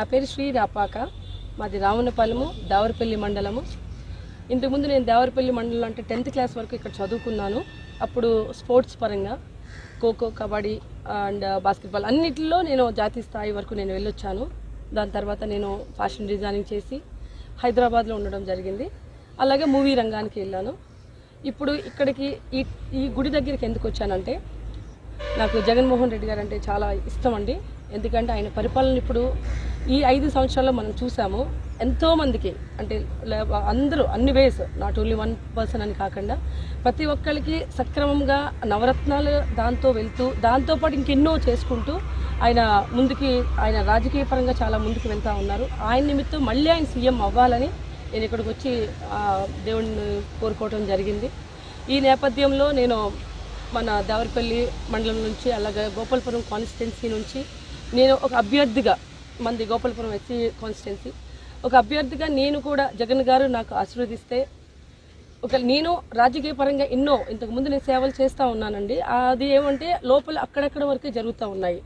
నా పేరు శ్రీ రాపాక. మాది రావణపాలెము దేవరపల్లి మండలము. ఇంతకుముందు నేను దేవరపల్లి మండలం అంటే టెన్త్ క్లాస్ వరకు ఇక్కడ చదువుకున్నాను. అప్పుడు స్పోర్ట్స్ పరంగా ఖోఖో కబడ్డీ అండ్ బాస్కెట్బాల్ అన్నిటిలో నేను జాతీయ స్థాయి వరకు నేను వెళ్ళొచ్చాను. దాని తర్వాత నేను ఫ్యాషన్ డిజైనింగ్ చేసి హైదరాబాద్లో ఉండడం జరిగింది. అలాగే మూవీ రంగానికి వెళ్ళాను. ఇప్పుడు ఇక్కడికి ఈ ఈ గుడి దగ్గరికి ఎందుకు వచ్చానంటే నాకు జగన్మోహన్ రెడ్డి గారు అంటే చాలా ఇష్టం అండి. ఎందుకంటే ఆయన పరిపాలన ఇప్పుడు ఈ ఐదు సంవత్సరాల్లో మనం చూసాము ఎంతో మందికి అంటే అందరూ అన్ని ways not only one person అని కాకుండా ప్రతి ఒక్కరికి సక్రమంగా నవరత్నాలు దాంతో వెళ్తూ దాంతోపాటు ఇంకెన్నో చేసుకుంటూ ఆయన ముందుకి ఆయన రాజకీయ పరంగా చాలా ముందుకు వెళ్తూ ఉన్నారు. ఆయన నిమిత్తం మళ్ళీ ఆయన సీఎం అవ్వాలని నేను ఇక్కడికి వచ్చి దేవుడిని కోరుకోవడం జరిగింది. ఈ నేపథ్యంలో నేను మన దేవరపల్లి మండలం నుంచి అలాగే గోపాలపురం కాన్స్టిట్యున్సీ నుంచి నేను ఒక అభ్యర్థిగా మంది గోపాలపురం ఎస్సీ కాన్స్టిట్యున్సీ. ఒక అభ్యర్థిగా నేను కూడా జగన్ గారు నాకు ఆశీర్వదిస్తే ఒక నేను రాజకీయ పరంగా ఎన్నో ఇంతకుముందు నేను సేవలు చేస్తూ ఉన్నానండి. అది ఏమంటే లోపల అక్కడక్కడ వరకే జరుగుతూ ఉన్నాయి.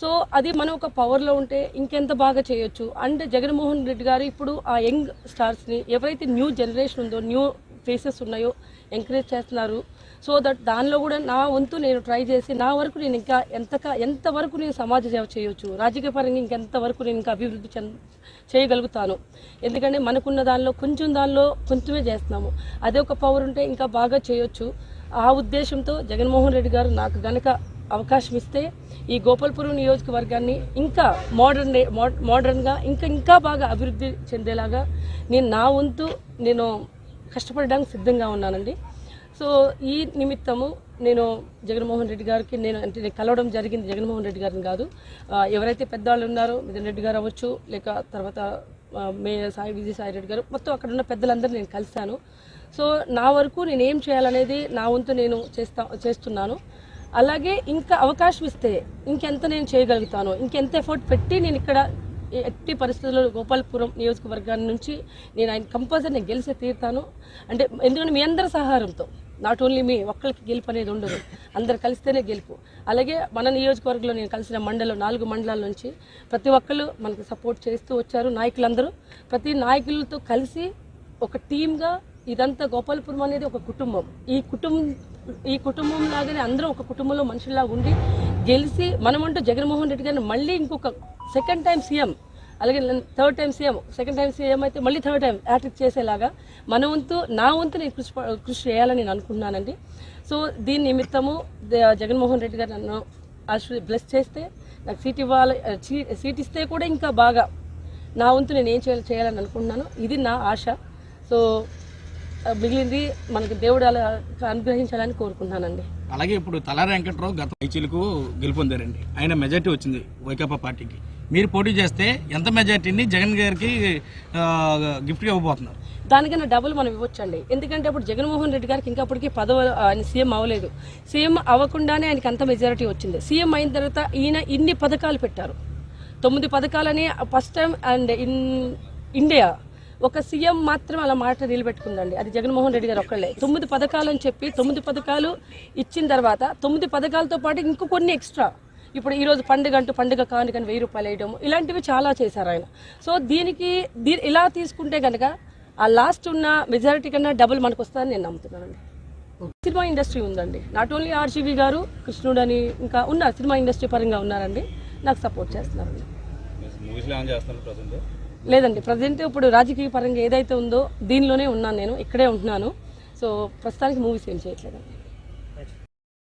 సో అది మనం ఒక పవర్లో ఉంటే ఇంకెంత బాగా చేయొచ్చు. అండ్ జగన్మోహన్ రెడ్డి గారు ఇప్పుడు ఆ యంగ్ స్టార్స్ని ఎవరైతే న్యూ జనరేషన్ ఉందో న్యూ ఫేసెస్ ఉన్నాయో ఎంకరేజ్ చేస్తున్నారు. సో దట్ దానిలో కూడా నా వంతు నేను ట్రై చేసి నా వరకు నేను ఇంకా ఎంత ఎంతవరకు నేను సమాజ సేవ చేయొచ్చు రాజకీయ పరంగా ఇంకెంత వరకు నేను ఇంకా అభివృద్ధి చేయగలుగుతాను. ఎందుకంటే మనకున్న దానిలో కొంచెం దానిలో కొంచెమే చేస్తున్నాము. అదే ఒక పవర్ ఉంటే ఇంకా బాగా చేయొచ్చు. ఆ ఉద్దేశంతో జగన్మోహన్ రెడ్డి గారు నాకు గనక అవకాశం ఇస్తే ఈ గోపాల్పురం నియోజకవర్గాన్ని ఇంకా మోడర్న్ మోడర్న్గా ఇంకా ఇంకా బాగా అభివృద్ధి చెందేలాగా నేను నా వంతు నేను కష్టపడడానికి సిద్ధంగా ఉన్నానండి. సో ఈ నిమిత్తము నేను జగన్మోహన్ రెడ్డి గారికి నేను అంటే నేను కలవడం జరిగింది జగన్మోహన్ రెడ్డి గారిని కాదు. ఎవరైతే పెద్దవాళ్ళు ఉన్నారో మిథున్ రెడ్డి గారు అవ్వచ్చు లేక తర్వాత మే సాయి విజయ సాయి రెడ్డి గారు మొత్తం అక్కడ ఉన్న పెద్దలందరూ నేను కలిశాను. సో నా వరకు నేను ఏం చేయాలనేది నా వంతు నేను చేస్తా చేస్తున్నాను. అలాగే ఇంకా అవకాశం ఇస్తే ఇంకెంత నేను చేయగలుగుతాను ఇంకెంత ఎఫర్ట్ పెట్టి నేను ఇక్కడ ఎట్టి పరిస్థితుల్లో గోపాలపురం నియోజకవర్గాన్ని నుంచి నేను ఆయన కంపల్సరీ నేను గెలిచే తీరుతాను. అంటే ఎందుకంటే మీ అందరి సహారంతో నాట్ ఓన్లీ మీ ఒక్కరికి గెలుపు అనేది ఉండదు అందరు కలిస్తేనే గెలుపు. అలాగే మన నియోజకవర్గంలో నేను కలిసిన మండలం నాలుగు మండలాల నుంచి ప్రతి ఒక్కళ్ళు మనకు సపోర్ట్ చేస్తూ వచ్చారు నాయకులందరూ. ప్రతి నాయకులతో కలిసి ఒక టీమ్గా ఇదంతా గోపాలపురం అనేది ఒక కుటుంబం. ఈ కుటుంబం ఈ కుటుంబం లాగానే అందరూ ఒక కుటుంబంలో మనుషుల్లాగా ఉండి గెలిచి మనమంటూ జగన్మోహన్ రెడ్డి గారిని మళ్ళీ ఇంకొక సెకండ్ టైం సీఎం అలాగే third time CM second time CM అయితే మళ్ళీ థర్డ్ టైం యాట్రిక్ చేసేలాగా మన వంతు నా వంతు నేను కృషి కృషి చేయాలని నేను అనుకున్నానండి సో దీని నిమిత్తము ద- జగన్మోహన్ రెడ్డి గారు నన్ను ఆశీర్ బ్లెస్ చేస్తే నాకు సీట్ ఇవ్వాలి సీ- సీట్ ఇస్తే కూడా ఇంకా బాగా నా వంతు నేను ఏం చేయాలి చేయాలని అనుకుంటున్నాను ఇది నా ఆశ. సో మిగిలింది మనకి దేవుడు అలా అనుగ్రహించాలని కోరుకుంటున్నానండి. అలాగే ఇప్పుడు తలారి వెంకట్రావు గత ఐచీలకు గెలుపొందారండి. ఆయన మెజార్టీ వచ్చింది వైకాపా పార్టీకి. మీరు పోటీ చేస్తే ఎంత మెజార్టీని జగన్ గారికి ఆ, గిఫ్ట్గా ఇవ్వబోతున్నారు? దానికన్నా డబుల్ మనం ఇవ్వచ్చండి. ఎందుకంటే అప్పుడు జగన్మోహన్ రెడ్డి గారికి ఇంకా అప్పటికి పదవ ఆయన సీఎం అవ్వలేదు. సీఎం అవ్వకుండానే ఆయనకి అంత మెజారిటీ వచ్చింది. సీఎం అయిన తర్వాత ఈయన ఇన్ని పథకాలు పెట్టారు. తొమ్మిది పథకాలని first time and in India ఒక సీఎం మాత్రం అలా మాట నిలబెట్టుకుందండి అది జగన్మోహన్ రెడ్డి గారు ఒక్కళ్ళే. తొమ్మిది పథకాలు అని చెప్పి తొమ్మిది పథకాలు ఇచ్చిన తర్వాత తొమ్మిది పథకాలతో పాటు ఇంకో కొన్ని ఎక్స్ట్రా. ఇప్పుడు ఈరోజు పండుగ అంటూ పండుగ కానుకని వెయ్యి రూపాయలు వేయడం ఇలాంటివి చాలా చేశారు ఆయన. సో దీనికి దీ ఇలా తీసుకుంటే కనుక ఆ లాస్ట్ ఉన్న మెజారిటీ కన్నా డబుల్ మనకు వస్తుందని నేను నమ్ముతున్నానండి. సినిమా ఇండస్ట్రీ ఉందండి. నాట్ ఓన్లీ ఆర్జీవి గారు కృష్ణుడు అని ఇంకా ఉన్నారు సినిమా ఇండస్ట్రీ పరంగా ఉన్నారండి. నాకు సపోర్ట్ చేస్తున్నారండి. లేదండి ప్రజెంట్ ఇప్పుడు రాజకీయ పరంగా ఏదైతే ఉందో దీనిలోనే ఉన్నాను నేను ఇక్కడే ఉంటున్నాను. సో ప్రస్తుతానికి మూవీస్ ఏం చేయట్లేదండి.